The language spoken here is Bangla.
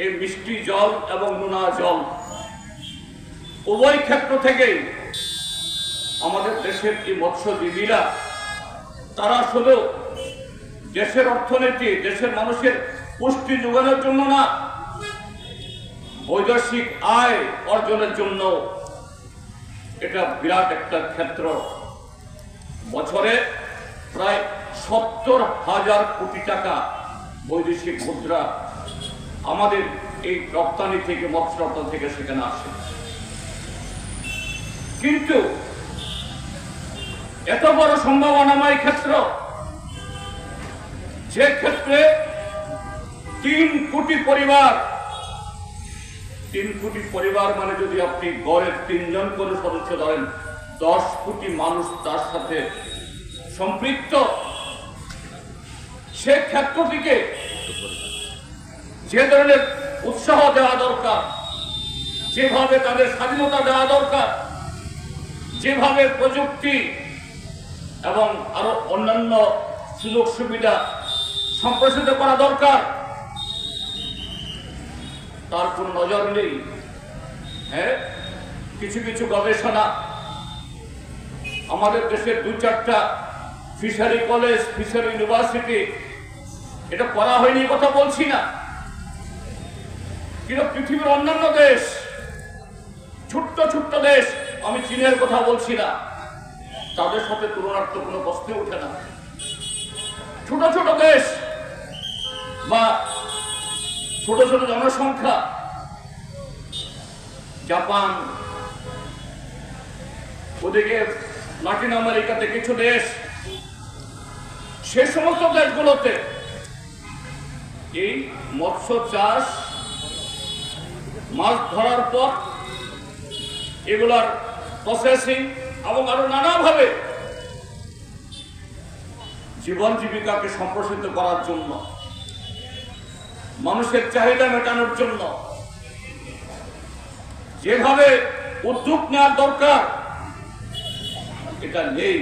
এই মিষ্টি জল এবং নোনা জল। উভয় ক্ষেত্র থেকেই আমাদের দেশের এই মৎস্যজীবীরা, তারা শুধু দেশের অর্থনীতি, দেশের মানুষের পুষ্টি যোগানোর জন্য না, বৈদেশিক আয় অর্জনের জন্য এটা বিরাট একটা ক্ষেত্র। বছরে প্রায় সত্তর হাজার কোটি টাকা বৈদেশিক মুদ্রা আমাদের এই রপ্তানি থেকে, মৎস্য রপ্তানি থেকে সেখানে আসে। কিন্তু এত বড় সম্ভাবনাময় ক্ষেত্র, যে ক্ষেত্রে তিন কোটি পরিবার, তিন কোটি পরিবার মানে যদি আপনি গড়ের তিনজন করে সদস্য ধরেন, দশ কোটি মানুষ তার সাথে সম্পৃক্ত, সে ক্ষেত্রটিকে যে ধরনের উৎসাহ দেওয়া দরকার, যেভাবে তাদের স্বাধীনতা দেওয়া দরকার, যেভাবে প্রযুক্তি এবং আরও অন্যান্য সুযোগ সুবিধা সম্প্রসারিত করা দরকার, তার কোন নজর নেই। হ্যাঁ? কিছু কিছু গবেষণা। আমাদের দেশের দু চারটা ফিশারি কলেজ, ফিশারি ইউনিভার্সিটি, এটা করা হয়নি কথা বলছি না। কিন্তু পৃথিবীর অন্যান্য দেশ? ছোট্ট ছোট্ট দেশ, আমি চীনের কথা বলছি না। তাদের সাথে তুলনার তো কোনো প্রশ্নে ওঠে না। ছোট ছোট দেশ বা ছোট ছোট জনসংখ্যা। জাপান, ওদিকে লাটিন আমেরিকাতে কিছু দেশ। সে সমস্ত দেশগুলোতে এই মৎস্য চাষ মাছ ধরার পর এগুলার প্রসেসিং এবং আরও নানাভাবে জীবন জীবিকাকে সম্প্রসারিত করার জন্য, মানুষের চাহিদা মেটানোর জন্য, যেভাবে উদ্যোগ নেওয়ার দরকার, এটা নেই।